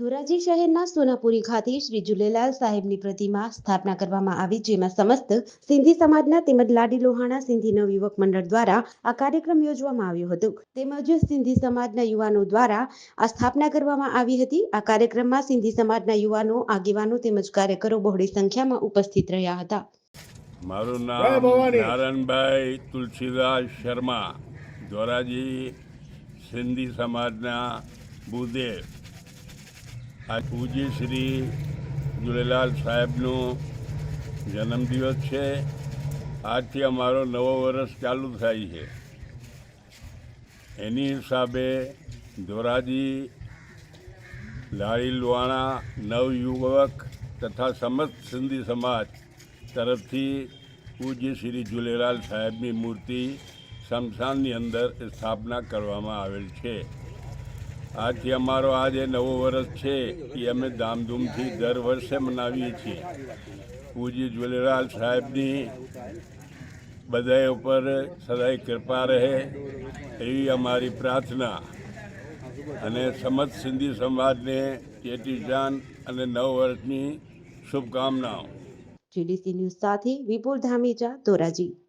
ધોરાજી શહેરના સોનાપુરી ખાતે શ્રી જુલેલાલ સાહેબની પ્રતિમા સ્થાપના કરવામાં આવી જેમાં સમસ્ત સિંધી સમાજના તેમજ લાડી લોહાણા સિંધી નવયુવક મંડળ દ્વારા આ કાર્યક્રમ યોજવામાં આવ્યો હતો. તેમજ સિંધી સમાજના યુવાનો દ્વારા આ સ્થાપના કરવામાં આવી હતી. આ કાર્યક્રમમાં સિંધી સમાજના યુવાનો આગેવાનો તેમજ કાર્યકરો બહોળી સંખ્યામાં ઉપસ્થિત રહ્યા હતા. મારું નામ નારાયણભાઈ તુલસીદાસ શર્મા ધોરાજી સિંધી સમાજના ભૂદેવ. આ પૂજ્ય શ્રી ઝૂલેલાલ સાહેબનો જન્મદિવસ છે. આજથી અમારો નવો વર્ષ ચાલુ થાય છે. એની હિસાબે ધોરાજી લાડી લુવાણા નવયુવક તથા સમસ્ત સિંધી સમાજ તરફથી પૂજ્ય શ્રી ઝૂલેલાલ સાહેબની મૂર્તિ શમશાનની અંદર સ્થાપના કરવામાં આવેલ છે. આજથી અમારો આ જે નવો વર્ષ છે એ અમે ધામધૂમથી દર વર્ષે મનાવીએ છીએ. પૂજ્ય ઝુલેલાલ સાહેબની બધા ઉપર સદાય કૃપા રહે એવી અમારી પ્રાર્થના. અને સમસ્ત સિંધી સમાજને ચેટીચાંદ અને નવ વર્ષની શુભકામનાઓ. જીડીસી ન્યૂઝ સાથે વિપુલ ધામીજા, ધોરાજી.